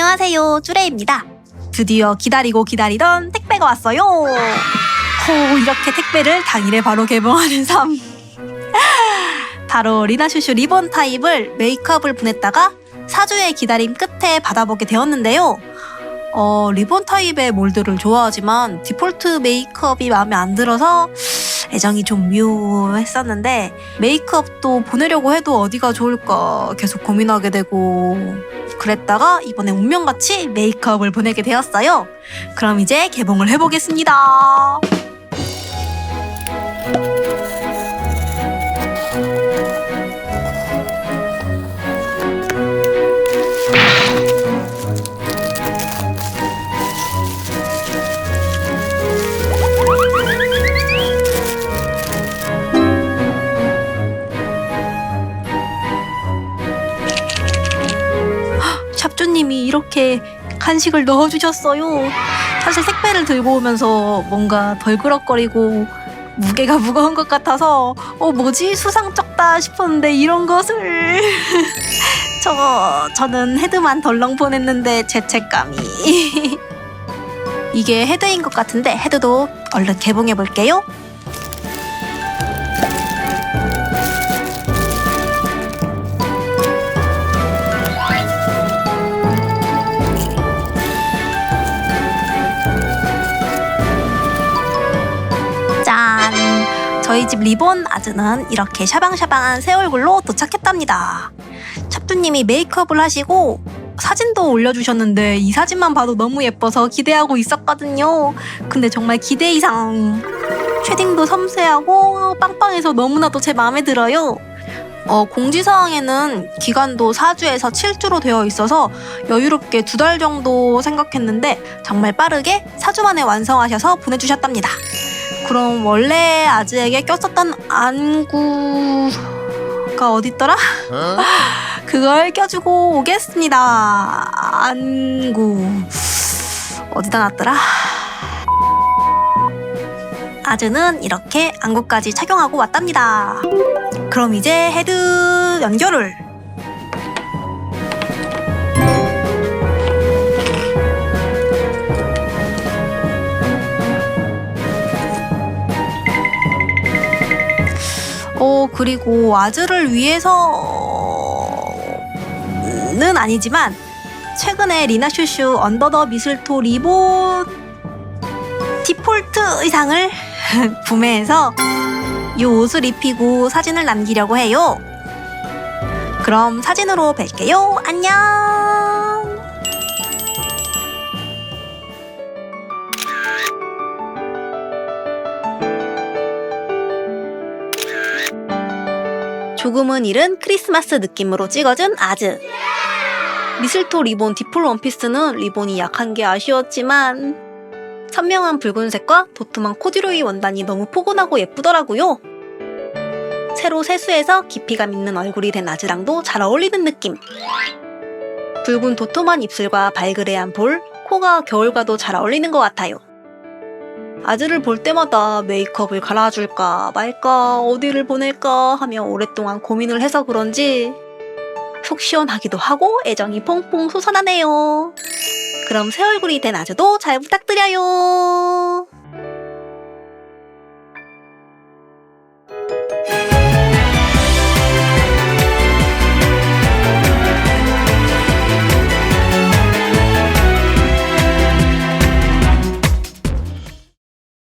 안녕하세요, 쭈레입니다. 드디어 기다리고 기다리던 택배가 왔어요. 호, 이렇게 택배를 당일에 바로 개봉하는 삶. 바로 리나슈슈 리본 타입을 메이크업을 보냈다가 4주의 기다림 끝에 받아보게 되었는데요. 어, 리본 타입의 몰드를 좋아하지만 디폴트 메이크업이 마음에 안 들어서 애정이 좀 묘했었는데 메이크업도 보내려고 해도 어디가 좋을까 계속 고민하게 되고 그랬다가 이번에 운명같이 메이크업을 보내게 되었어요. 그럼 이제 개봉을 해보겠습니다. 샵주님이 이렇게 간식을 넣어주셨어요. 사실 택배를 들고 오면서 뭔가 덜그럭거리고 무게가 무거운 것 같아서 어 뭐지 수상 적다 싶었는데 이런 것을 저 저는 헤드만 덜렁 보냈는데 죄책감이 이게 헤드인 것 같은데 헤드도 얼른 개봉해 볼게요. 저희 집 리본 아즈는 이렇게 샤방샤방한 새 얼굴로 도착했답니다. 찹두님이 메이크업을 하시고 사진도 올려주셨는데 이 사진만 봐도 너무 예뻐서 기대하고 있었거든요. 근데 정말 기대 이상. 쉐딩도 섬세하고 빵빵해서 너무나도 제 마음에 들어요. 어, 공지사항에는 기간도 4주에서 7주로 되어 있어서 여유롭게 두 달 정도 생각했는데 정말 빠르게 4주 만에 완성하셔서 보내주셨답니다. 그럼 원래 아즈에게 꼈었던 안구가 어딨더라? 그걸 껴주고 오겠습니다. 안구 어디다 놨더라? 아즈는 이렇게 안구까지 착용하고 왔답니다. 그럼 이제 헤드 연결을 그리고 아즈를 위해서는 아니지만 최근에 리나슈슈 언더 더 미슬토 리본 디폴트 의상을 구매해서 이 옷을 입히고 사진을 남기려고 해요. 그럼 사진으로 뵐게요. 안녕. 조금은 이른 크리스마스 느낌으로 찍어준 아즈. 미슬토 리본 디폴 원피스는 리본이 약한 게 아쉬웠지만 선명한 붉은색과 도톰한 코듀로이 원단이 너무 포근하고 예쁘더라고요. 새로 세수해서 깊이감 있는 얼굴이 된 아즈랑도 잘 어울리는 느낌. 붉은 도톰한 입술과 발그레한 볼, 코가 겨울과도 잘 어울리는 것 같아요. 아즈를 볼 때마다 메이크업을 갈아줄까 말까 어디를 보낼까 하며 오랫동안 고민을 해서 그런지 속 시원하기도 하고 애정이 퐁퐁 솟아나네요. 그럼 새 얼굴이 된 아즈도 잘 부탁드려요.